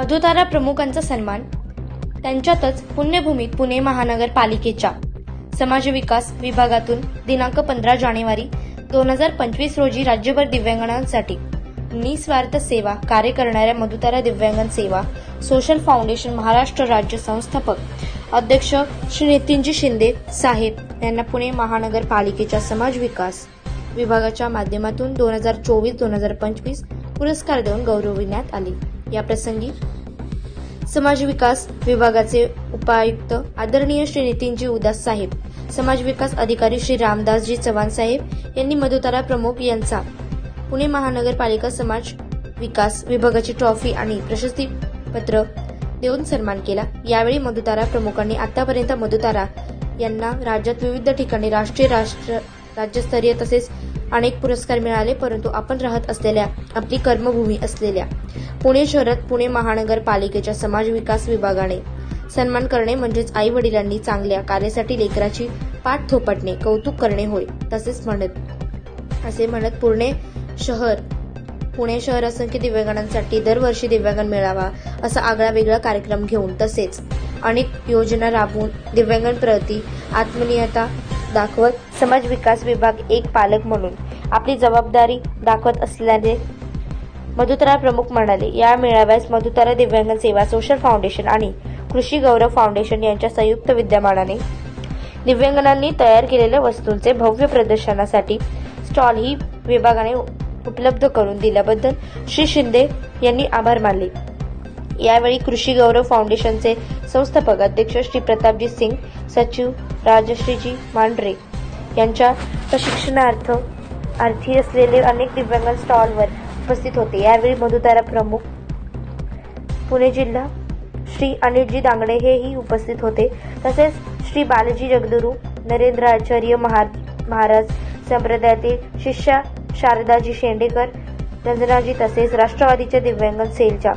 मधुतारा प्रमुखांचा सन्मान त्यांच्यातच पुण्यभूमीत पुणे महानगरपालिकेच्या समाज विकास विभागातून दिनांक पंधरा जानेवारी दोन हजार पंचवीस रोजी राज्यभर दिव्यांगांसाठी निस्वार्थ सेवा कार्य करणाऱ्या मधुतारा दिव्यांगन सेवा सोशल फाउंडेशन महाराष्ट्र राज्य संस्थापक अध्यक्ष श्री नितीनजी शिंदे साहेब यांना पुणे महानगरपालिकेच्या समाज विकास विभागाच्या माध्यमातून दोन हजार चोवीस दोन हजार पंचवीस पुरस्कार देऊन गौरविण्यात आले. या प्रसंगी समाज विकास विभागाचे उपायुक्त आदरणीय श्री नितीनजी उदास साहेब समाज विकास अधिकारी श्री रामदासजी चव्हाण साहेब यांनी मधुतारा प्रमुख यांचा पुणे महानगरपालिका समाज विकास विभागाची ट्रॉफी आणि प्रशस्ती पत्र देऊन सन्मान केला. यावेळी मधुतारा प्रमुखांनी आतापर्यंत मधुतारा यांना राज्यात विविध ठिकाणी राष्ट्रीय राष्ट्र राज्यस्तरीय तसेच अनेक पुरस्कार मिळाले परंतु आपण राहत असलेल्या आपली कर्मभूमी असलेल्या पुणे शहरात पुणे महानगरपालिकेच्या समाज विकास विभागाने सन्मान करणे म्हणजेच आई वडिलांनी चांगल्या कार्यासाठी लेकराची पाठ थोपटणे कौतुक करणे होय तसेच म्हणत असे म्हणत पुणे शहर पुणे शहर असंख्य दिव्यांगांसाठी दरवर्षी दिव्यांगण मेळावा असा आगळा वेगळा कार्यक्रम घेऊन तसेच अनेक योजना राबवून दिव्यांगांप्रती आत्मनियता दाखवत समाज विकास विभाग एक पालक म्हणून आपली जबाबदारी दाखवत असल्याने मधुतारा प्रमुख म्हणाले या मेळाव्यास मधुतारा दिव्यांग सेवा सोशल फाउंडेशन आणि कृषी गौरव फाउंडेशन यांच्या संयुक्त विद्यमानाने दिव्यांगांनी तयार केलेल्या वस्तूंचे भव्य प्रदर्शनासाठी स्टॉल ही विभागाने उपलब्ध करून दिल्याबद्दल श्री शिंदे यांनी आभार मानले. यावेळी कृषी गौरव फाउंडेशनचे संस्थापक अध्यक्ष श्री प्रतापजी सिंग सचिव राजश्रीजी मांढरे यांच्या प्रशिक्षणार्थ अर्थी असलेले अनेक दिव्यांग स्टॉलवर उपस्थित होते. यावेळी मधुतारा प्रमुख पुणे जिल्हा श्री अनिलजी दांगडे हेही उपस्थित होते. तसेच श्री बालाजी जगदुरू नरेंद्र आचार्य महा महाराज संप्रदायातील शिष्या शारदाजी शेंडेकर रंजनाजी तसेच राष्ट्रवादीच्या दिव्यांग सेलच्या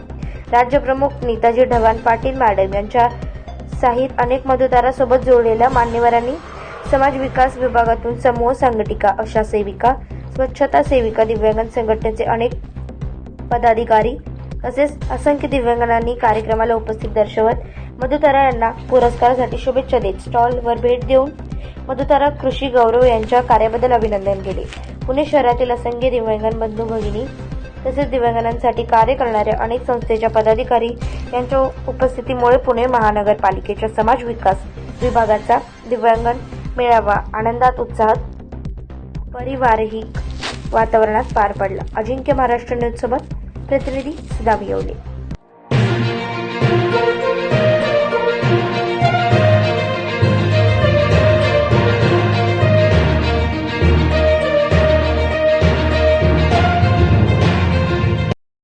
राज्यप्रमुख नेताजी ढवान पाटील मॅडम यांच्या साहित अनेक मतदारासोबत जोडलेल्या मान्यवरांनी समाज विकास विभागातून समूह संघटिका आशा सेविका स्वच्छता सेविका दिव्यांगन संघटनेचे अनेक पदाधिकारी तसेच असंख्य दिव्यांगांनी कार्यक्रमाला उपस्थित दर्शवत मधुतारा यांना पुरस्कारासाठी शुभेच्छा देत स्टॉलवर भेट देऊन मधुतारा कृषी गौरव यांच्या कार्याबद्दल अभिनंदन केले. पुणे शहरातील असंख्य दिव्यांगन बंधू भगिनी तसेच दिव्यांगांसाठी कार्य करणाऱ्या अनेक संस्थेच्या पदाधिकारी यांच्या उपस्थितीमुळे पुणे महानगरपालिकेच्या समाज विकास विभागाचा दिव्यांगण मेळावा आनंदात उत्साहात परिवारही वातावरणात पार पडला. अजिंक्य महाराष्ट्र न्यूज सोबत प्रतिनिधी सुदाम येवले.